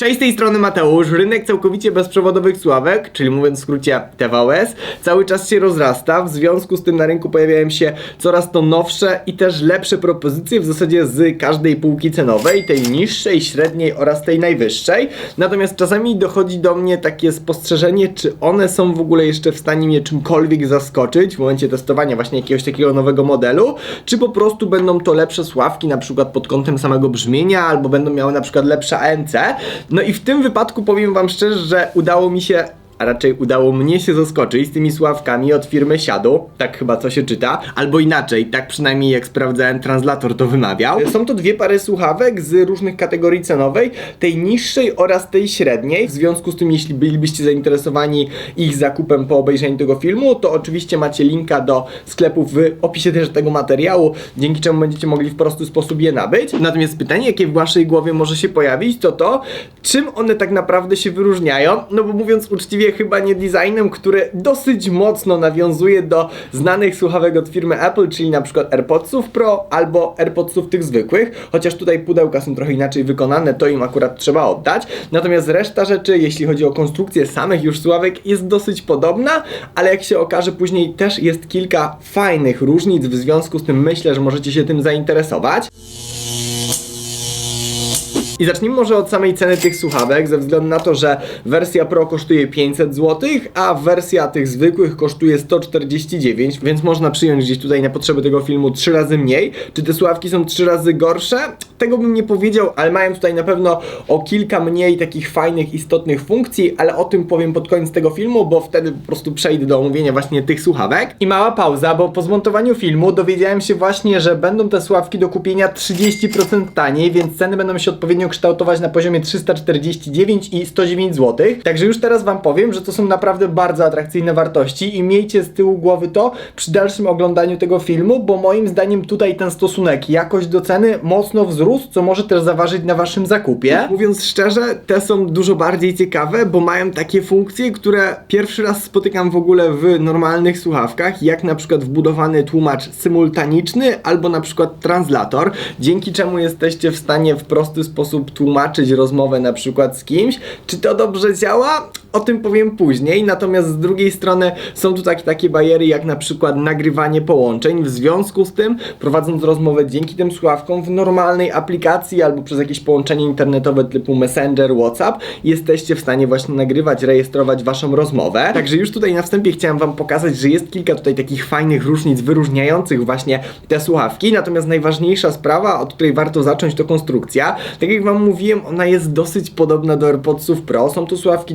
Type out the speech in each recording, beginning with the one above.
Cześć, z tej strony Mateusz. Rynek całkowicie bezprzewodowych sławek, czyli mówiąc w skrócie TVS, cały czas się rozrasta. W związku z tym na rynku pojawiają się coraz to nowsze i też lepsze propozycje w zasadzie z każdej półki cenowej, tej niższej, średniej oraz tej najwyższej. Natomiast czasami dochodzi do mnie takie spostrzeżenie, czy one są w ogóle jeszcze w stanie mnie czymkolwiek zaskoczyć w momencie testowania właśnie jakiegoś takiego nowego modelu, czy po prostu będą to lepsze sławki, na przykład pod kątem samego brzmienia, albo będą miały na przykład lepsze ANC. No i w tym wypadku powiem Wam szczerze, że udało mi się a raczej udało mnie się zaskoczyć z tymi sławkami od firmy Siadu, tak chyba co się czyta, albo inaczej, tak przynajmniej jak sprawdzałem, translator to wymawiał. Są to dwie pary słuchawek z różnych kategorii cenowej, tej niższej oraz tej średniej. W związku z tym, jeśli bylibyście zainteresowani ich zakupem po obejrzeniu tego filmu, to oczywiście macie linka do sklepu w opisie też tego materiału, dzięki czemu będziecie mogli w prosty sposób je nabyć. Natomiast pytanie, jakie w waszej głowie może się pojawić, to to, czym one tak naprawdę się wyróżniają, no bo mówiąc uczciwie, chyba nie designem, który dosyć mocno nawiązuje do znanych słuchawek od firmy Apple, czyli na przykład AirPodsów Pro albo AirPodsów tych zwykłych, chociaż tutaj pudełka są trochę inaczej wykonane, to im akurat trzeba oddać. Natomiast reszta rzeczy, jeśli chodzi o konstrukcję samych już słuchawek, jest dosyć podobna, ale jak się okaże później też jest kilka fajnych różnic, w związku z tym myślę, że możecie się tym zainteresować. I zacznijmy może od samej ceny tych słuchawek, ze względu na to, że wersja Pro kosztuje 500 zł, a wersja tych zwykłych kosztuje 149, więc można przyjąć gdzieś tutaj na potrzeby tego filmu 3 razy mniej. Czy te słuchawki są 3 razy gorsze? Tego bym nie powiedział, ale mają tutaj na pewno o kilka mniej takich fajnych, istotnych funkcji, ale o tym powiem pod koniec tego filmu, bo wtedy po prostu przejdę do omówienia właśnie tych słuchawek. I mała pauza, bo po zmontowaniu filmu dowiedziałem się właśnie, że będą te słuchawki do kupienia 30% taniej, więc ceny będą się odpowiednio kształtować na poziomie 349 i 109 zł. Także już teraz Wam powiem, że to są naprawdę bardzo atrakcyjne wartości i miejcie z tyłu głowy to przy dalszym oglądaniu tego filmu, bo moim zdaniem tutaj ten stosunek jakość do ceny mocno wzrósł, co może też zaważyć na Waszym zakupie. Mówiąc szczerze, te są dużo bardziej ciekawe, bo mają takie funkcje, które pierwszy raz spotykam w ogóle w normalnych słuchawkach, jak na przykład wbudowany tłumacz symultaniczny albo na przykład translator, dzięki czemu jesteście w stanie w prosty sposób tłumaczyć rozmowę na przykład z kimś. Czy to dobrze działa? O tym powiem później, natomiast z drugiej strony są tu takie, takie bariery jak na przykład nagrywanie połączeń. W związku z tym, prowadząc rozmowę dzięki tym słuchawkom w normalnej aplikacji albo przez jakieś połączenie internetowe typu Messenger, WhatsApp, jesteście w stanie właśnie nagrywać, rejestrować waszą rozmowę. Także już tutaj na wstępie chciałem wam pokazać, że jest kilka tutaj takich fajnych różnic wyróżniających właśnie te słuchawki. Natomiast najważniejsza sprawa, od której warto zacząć, to konstrukcja. Tak jak wam mówiłem, ona jest dosyć podobna do AirPodsów Pro. Są to słuchawki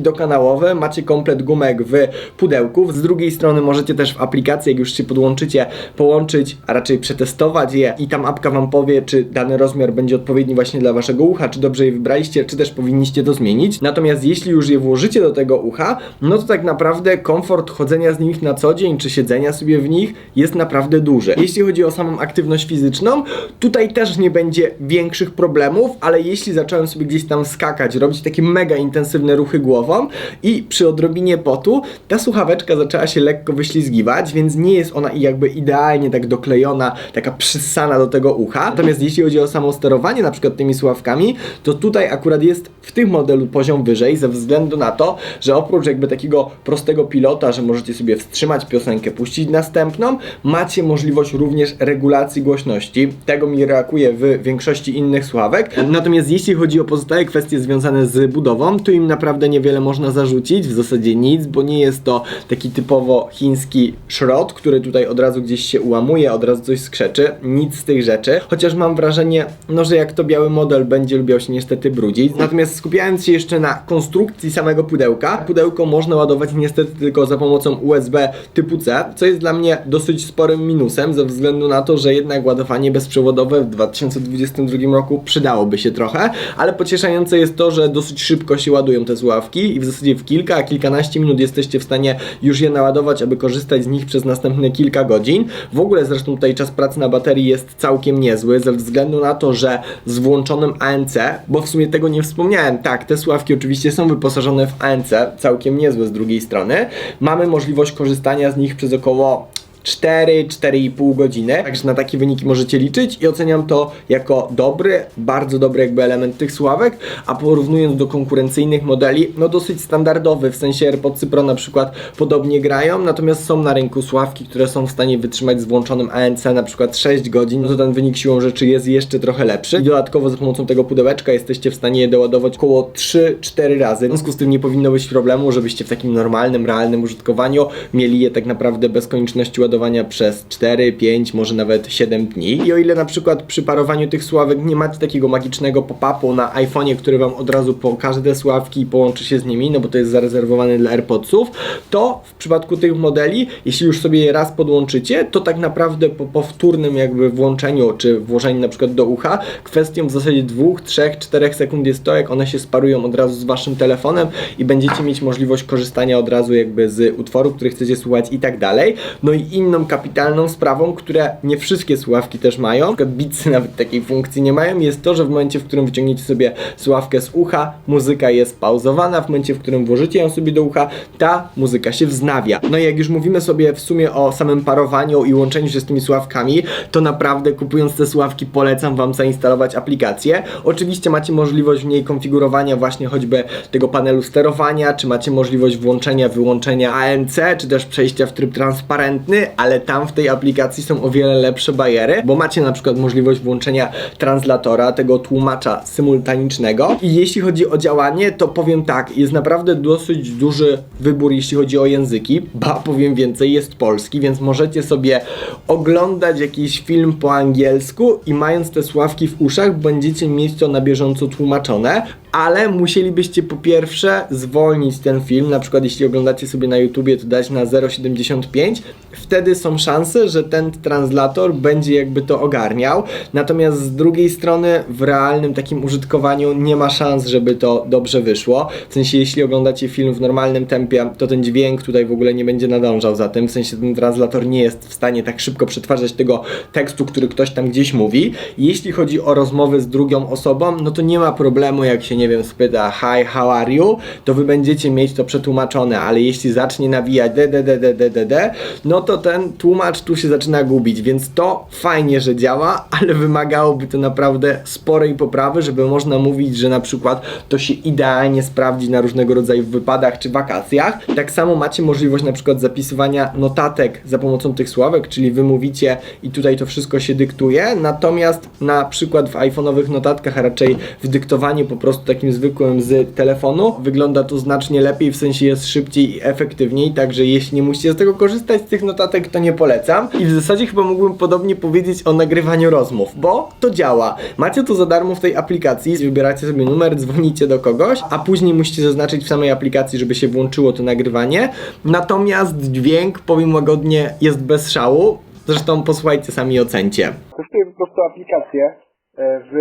macie komplet gumek w pudełku. Z drugiej strony możecie też w aplikacji, jak już się podłączycie, połączyć, a raczej przetestować je i tam apka wam powie, czy dany rozmiar będzie odpowiedni właśnie dla waszego ucha, czy dobrze je wybraliście, czy też powinniście to zmienić. Natomiast jeśli już je włożycie do tego ucha, no to tak naprawdę komfort chodzenia z nich na co dzień, czy siedzenia sobie w nich jest naprawdę duży. Jeśli chodzi o samą aktywność fizyczną, tutaj też nie będzie większych problemów, ale jeśli zacząłem sobie gdzieś tam skakać, robić takie mega intensywne ruchy głową i przy odrobinie potu ta słuchaweczka zaczęła się lekko wyślizgiwać, więc nie jest ona jakby idealnie tak doklejona, taka przyssana do tego ucha. Natomiast jeśli chodzi o samo sterowanie na przykład tymi słuchawkami, to tutaj akurat jest w tym modelu poziom wyżej ze względu na to, że oprócz jakby takiego prostego pilota, że możecie sobie wstrzymać piosenkę, puścić następną, macie możliwość również regulacji głośności. Tego mi brakuje w większości innych słuchawek. Natomiast jeśli chodzi o pozostałe kwestie związane z budową, to im naprawdę niewiele można zarzucić, w zasadzie nic, bo nie jest to taki typowo chiński szrot, który tutaj od razu gdzieś się ułamuje, od razu coś skrzeczy, nic z tych rzeczy, chociaż mam wrażenie, no że jak to biały model będzie lubiał się niestety brudzić. Natomiast skupiając się jeszcze na konstrukcji samego pudełka, pudełko można ładować niestety tylko za pomocą USB typu C, co jest dla mnie dosyć sporym minusem, ze względu na to, że jednak ładowanie bezprzewodowe w 2022 roku przydałoby się trochę, ale pocieszające jest to, że dosyć szybko się ładują te słuchawki i w zasadzie w kilka, kilkanaście minut jesteście w stanie już je naładować, aby korzystać z nich przez następne kilka godzin. W ogóle zresztą tutaj czas pracy na baterii jest całkiem niezły, ze względu na to, że z włączonym ANC, bo w sumie tego nie wspomniałem, tak, te słuchawki oczywiście są wyposażone w ANC, całkiem niezłe z drugiej strony, mamy możliwość korzystania z nich przez około 4-4,5 godziny. Także na takie wyniki możecie liczyć i oceniam to jako dobry, bardzo dobry jakby element tych słuchawek, a porównując do konkurencyjnych modeli, no dosyć standardowy, w sensie AirPodsy Pro na przykład podobnie grają, natomiast są na rynku słuchawki, które są w stanie wytrzymać z włączonym ANC na przykład 6 godzin, no to ten wynik siłą rzeczy jest jeszcze trochę lepszy. I dodatkowo za pomocą tego pudełeczka jesteście w stanie je doładować około 3-4 razy. W związku z tym nie powinno być problemu, żebyście w takim normalnym, realnym użytkowaniu mieli je tak naprawdę bez konieczności ładowania przez 4, 5, może nawet 7 dni. I o ile na przykład przy parowaniu tych słuchawek nie macie takiego magicznego pop-upu na iPhone'ie, który wam od razu pokaże te słuchawki i połączy się z nimi, no bo to jest zarezerwowane dla AirPodsów, to w przypadku tych modeli, jeśli już sobie je raz podłączycie, to tak naprawdę po powtórnym jakby włączeniu, czy włożeniu na przykład do ucha, kwestią w zasadzie 2, 3, 4 sekund jest to, jak one się sparują od razu z waszym telefonem i będziecie mieć możliwość korzystania od razu jakby z utworu, który chcecie słuchać i tak dalej. No i inną kapitalną sprawą, które nie wszystkie słuchawki też mają, na przykład nawet takiej funkcji nie mają, jest to, że w momencie, w którym wyciągniecie sobie słuchawkę z ucha, muzyka jest pauzowana, w momencie, w którym włożycie ją sobie do ucha, ta muzyka się wznawia. No i jak już mówimy sobie w sumie o samym parowaniu i łączeniu się z tymi słuchawkami, to naprawdę kupując te słuchawki polecam Wam zainstalować aplikację. Oczywiście macie możliwość w niej konfigurowania właśnie choćby tego panelu sterowania, czy macie możliwość włączenia, wyłączenia ANC, czy też przejścia w tryb transparentny, ale tam w tej aplikacji są o wiele lepsze bariery, bo macie na przykład możliwość włączenia translatora, tego tłumacza symultanicznego. I jeśli chodzi o działanie, to powiem tak, jest naprawdę dosyć duży wybór, jeśli chodzi o języki, ba powiem więcej, jest polski, więc możecie sobie oglądać jakiś film po angielsku i mając te sławki w uszach, będziecie mieć to na bieżąco tłumaczone, ale musielibyście po pierwsze zwolnić ten film, na przykład jeśli oglądacie sobie na YouTubie, to dać na 0,75, wtedy są szanse, że ten translator będzie jakby to ogarniał, natomiast z drugiej strony w realnym takim użytkowaniu nie ma szans, żeby to dobrze wyszło, w sensie jeśli oglądacie film w normalnym tempie, to ten dźwięk tutaj w ogóle nie będzie nadążał za tym, w sensie ten translator nie jest w stanie tak szybko przetwarzać tego tekstu, który ktoś tam gdzieś mówi. Jeśli chodzi o rozmowy z drugą osobą, no to nie ma problemu, jak się nie wiem, spyta hi, how are you, to wy będziecie mieć to przetłumaczone, ale jeśli zacznie nawijać d, no to ten tłumacz tu się zaczyna gubić, więc to fajnie, że działa, ale wymagałoby to naprawdę sporej poprawy, żeby można mówić, że na przykład to się idealnie sprawdzi na różnego rodzaju wypadach czy wakacjach. Tak samo macie możliwość na przykład zapisywania notatek za pomocą tych sławek, czyli wy mówicie i tutaj to wszystko się dyktuje, natomiast na przykład w iPhone'owych notatkach, a raczej w dyktowaniu po prostu takim zwykłym z telefonu, wygląda to znacznie lepiej, w sensie jest szybciej i efektywniej, także jeśli musicie z tego korzystać, z tych notatek, to nie polecam. I w zasadzie chyba mógłbym podobnie powiedzieć o nagrywaniu rozmów, bo to działa. Macie to za darmo w tej aplikacji, wybieracie sobie numer, dzwonicie do kogoś, a później musicie zaznaczyć w samej aplikacji, żeby się włączyło to nagrywanie. Natomiast dźwięk, powiem łagodnie, jest bez szału. Zresztą posłuchajcie sami i ocencie. Testuję po prostu aplikację w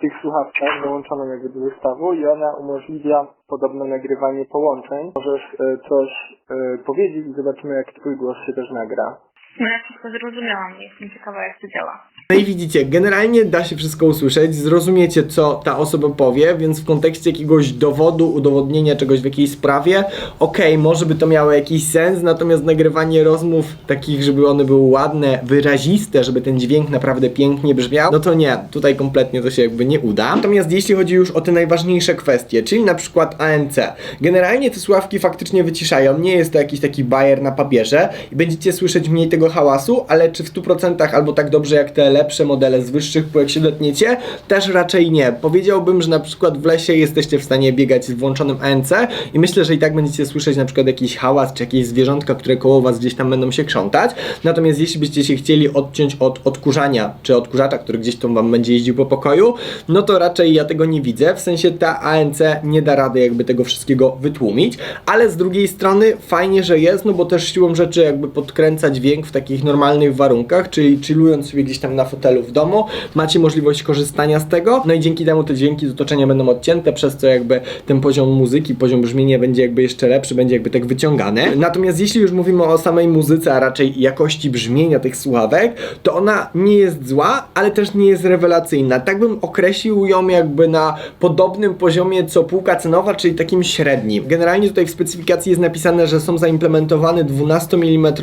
tych słuchawkach dołączoną jakby do zestawu i ona umożliwia podobne nagrywanie połączeń. Możesz e, coś e, powiedzieć i zobaczymy jak twój głos się też nagra. No ja wszystko zrozumiałam, jestem ciekawa jak to działa. No i widzicie, generalnie da się wszystko usłyszeć, zrozumiecie co ta osoba powie, więc w kontekście jakiegoś dowodu, udowodnienia czegoś w jakiejś sprawie, okej, może by to miało jakiś sens, natomiast nagrywanie rozmów takich, żeby one były ładne, wyraziste, żeby ten dźwięk naprawdę pięknie brzmiał, no to nie, tutaj kompletnie to się jakby nie uda. Natomiast jeśli chodzi już o te najważniejsze kwestie, czyli na przykład ANC, generalnie te słuchawki faktycznie wyciszają, nie jest to jakiś taki bajer na papierze i będziecie słyszeć mniej tego hałasu, ale czy w 100% albo tak dobrze jak te lepsze modele z wyższych półek się dotniecie? Też raczej nie. Powiedziałbym, że na przykład w lesie jesteście w stanie biegać z włączonym ANC i myślę, że i tak będziecie słyszeć na przykład jakiś hałas, czy jakieś zwierzątka, które koło was gdzieś tam będą się krzątać. Natomiast jeśli byście się chcieli odciąć od odkurzania, czy odkurzacza, który gdzieś tam wam będzie jeździł po pokoju, no to raczej ja tego nie widzę. W sensie ta ANC nie da rady jakby tego wszystkiego wytłumić, ale z drugiej strony fajnie, że jest, no bo też siłą rzeczy jakby podkręca dźwięk w takich normalnych warunkach, czyli chillując sobie gdzieś tam na fotelu w domu, macie możliwość korzystania z tego, no i dzięki temu te dźwięki z otoczenia będą odcięte, przez co jakby ten poziom muzyki, poziom brzmienia będzie jakby jeszcze lepszy, będzie jakby tak wyciągany. Natomiast jeśli już mówimy o samej muzyce, a raczej jakości brzmienia tych słuchawek, to ona nie jest zła, ale też nie jest rewelacyjna. Tak bym określił ją jakby na podobnym poziomie co półka cenowa, czyli takim średnim. Generalnie tutaj w specyfikacji jest napisane, że są zaimplementowane 12 mm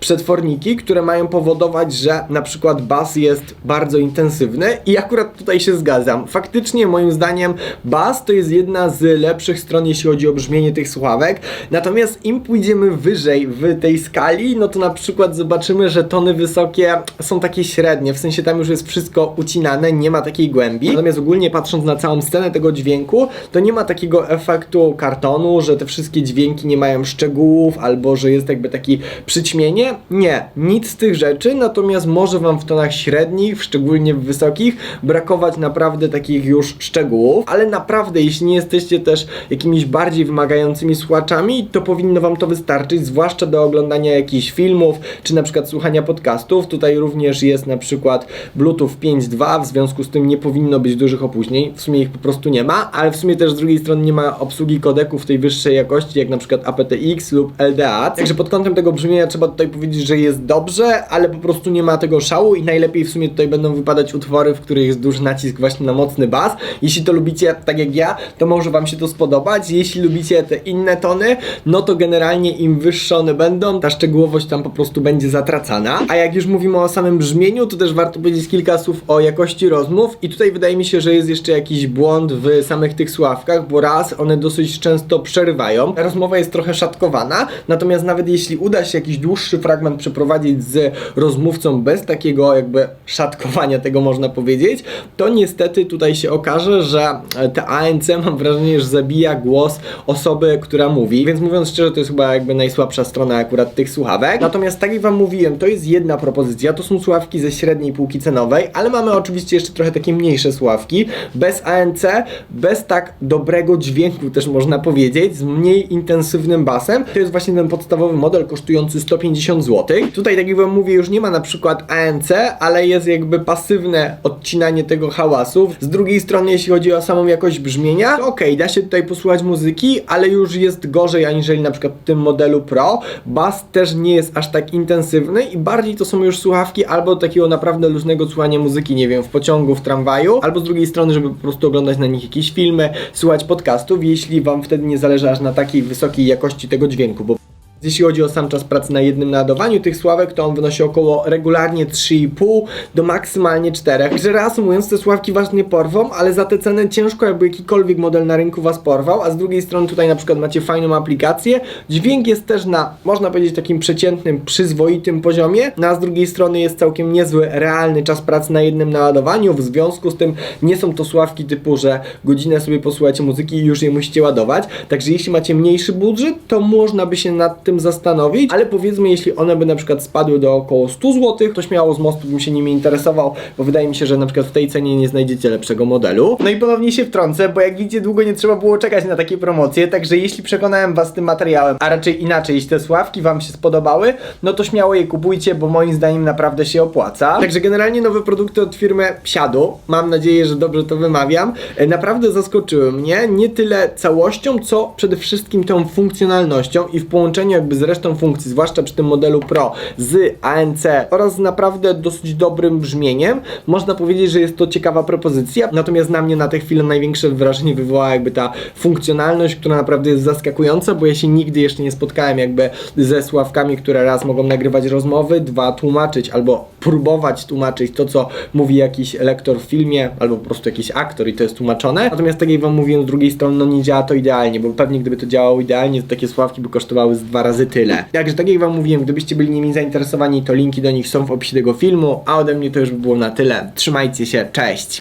przetworniki, które mają powodować, że na przykład bas jest bardzo intensywny i akurat tutaj się zgadzam. Faktycznie moim zdaniem bas to jest jedna z lepszych stron, jeśli chodzi o brzmienie tych słuchawek. Natomiast im pójdziemy wyżej w tej skali, no to na przykład zobaczymy, że tony wysokie są takie średnie, w sensie tam już jest wszystko ucinane, nie ma takiej głębi. Natomiast ogólnie patrząc na całą scenę tego dźwięku, to nie ma takiego efektu kartonu, że te wszystkie dźwięki nie mają szczegółów, albo że jest jakby taki przyćmienie. Nie, nic z tych rzeczy, natomiast może Wam w tonach średnich, szczególnie w wysokich, brakować naprawdę takich już szczegółów, ale naprawdę, jeśli nie jesteście też jakimiś bardziej wymagającymi słuchaczami, to powinno Wam to wystarczyć, zwłaszcza do oglądania jakichś filmów, czy na przykład słuchania podcastów. Tutaj również jest na przykład Bluetooth 5.2, w związku z tym nie powinno być dużych opóźnień, w sumie ich po prostu nie ma, ale w sumie też z drugiej strony nie ma obsługi kodeków tej wyższej jakości, jak na przykład aptX lub LDA. Także pod kątem tego brzmienia trzeba tutaj powiedzieć, że jest dobrze, ale po prostu nie ma tego szału i najlepiej w sumie tutaj będą wypadać utwory, w których jest duży nacisk właśnie na mocny bas. Jeśli to lubicie tak jak ja, to może Wam się to spodobać. Jeśli lubicie te inne tony, no to generalnie im wyższe one będą, ta szczegółowość tam po prostu będzie zatracana. A jak już mówimy o samym brzmieniu, to też warto powiedzieć kilka słów o jakości rozmów i tutaj wydaje mi się, że jest jeszcze jakiś błąd w samych tych sławkach, bo raz one dosyć często przerywają. Rozmowa jest trochę szatkowana, natomiast nawet jeśli uda się jakiś dłuższy fragment przeprowadzić z rozmówcą bez takiego jakby szatkowania tego można powiedzieć, to niestety tutaj się okaże, że te ANC mam wrażenie, że zabija głos osoby, która mówi, więc mówiąc szczerze, to jest chyba jakby najsłabsza strona akurat tych słuchawek. Natomiast tak jak wam mówiłem, to jest jedna propozycja, to są słuchawki ze średniej półki cenowej, ale mamy oczywiście jeszcze trochę takie mniejsze słuchawki, bez ANC, bez tak dobrego dźwięku też można powiedzieć, z mniej intensywnym basem. To jest właśnie ten podstawowy model kosztujący 150 zł. Tutaj tak jak wam mówię, już nie ma na przykład ANC, ale jest jakby pasywne odcinanie tego hałasu. Z drugiej strony, jeśli chodzi o samą jakość brzmienia, okej, da się tutaj posłuchać muzyki, ale już jest gorzej aniżeli na przykład w tym modelu Pro. Bas też nie jest aż tak intensywny i bardziej to są już słuchawki albo takiego naprawdę luźnego słuchania muzyki, nie wiem, w pociągu, w tramwaju, albo z drugiej strony, żeby po prostu oglądać na nich jakieś filmy, słuchać podcastów, jeśli wam wtedy nie zależy aż na takiej wysokiej jakości tego dźwięku, bo jeśli chodzi o sam czas pracy na jednym naładowaniu tych sławek, to on wynosi około regularnie 3,5 do maksymalnie 4. Także reasumując, te sławki was nie porwą, ale za tę cenę ciężko jakby jakikolwiek model na rynku was porwał, a z drugiej strony tutaj na przykład macie fajną aplikację. Dźwięk jest też na, można powiedzieć, takim przeciętnym, przyzwoitym poziomie, no a z drugiej strony jest całkiem niezły, realny czas pracy na jednym naładowaniu, w związku z tym nie są to sławki typu, że godzinę sobie posłuchacie muzyki i już je musicie ładować. Także jeśli macie mniejszy budżet, to można by się nad tym zastanowić, ale powiedzmy, jeśli one by na przykład spadły do około 100 zł, to śmiało z mostu bym się nimi interesował, bo wydaje mi się, że na przykład w tej cenie nie znajdziecie lepszego modelu. No i ponownie się wtrącę, bo jak widzicie, długo nie trzeba było czekać na takie promocje, także jeśli przekonałem was tym materiałem, a raczej inaczej, jeśli te sławki wam się spodobały, no to śmiało je kupujcie, bo moim zdaniem naprawdę się opłaca. Także generalnie nowe produkty od firmy Psiadu, mam nadzieję, że dobrze to wymawiam, e, naprawdę zaskoczyły mnie, nie tyle całością, co przede wszystkim tą funkcjonalnością i w połączeniu jakby z resztą funkcji, zwłaszcza przy tym modelu Pro z ANC oraz z naprawdę dosyć dobrym brzmieniem, można powiedzieć, że jest to ciekawa propozycja, natomiast na mnie na tę chwilę największe wrażenie wywołała jakby ta funkcjonalność, która naprawdę jest zaskakująca, bo ja się nigdy jeszcze nie spotkałem jakby ze sławkami, które raz mogą nagrywać rozmowy, dwa tłumaczyć albo próbować tłumaczyć to, co mówi jakiś lektor w filmie, albo po prostu jakiś aktor i to jest tłumaczone. Natomiast tak jak wam mówiłem, z drugiej strony no nie działa to idealnie, bo pewnie gdyby to działało idealnie, to takie sławki by kosztowały z dwa razy tyle. Także tak jak wam mówiłem, gdybyście byli nimi zainteresowani, to linki do nich są w opisie tego filmu, a ode mnie to już by było na tyle. Trzymajcie się, cześć!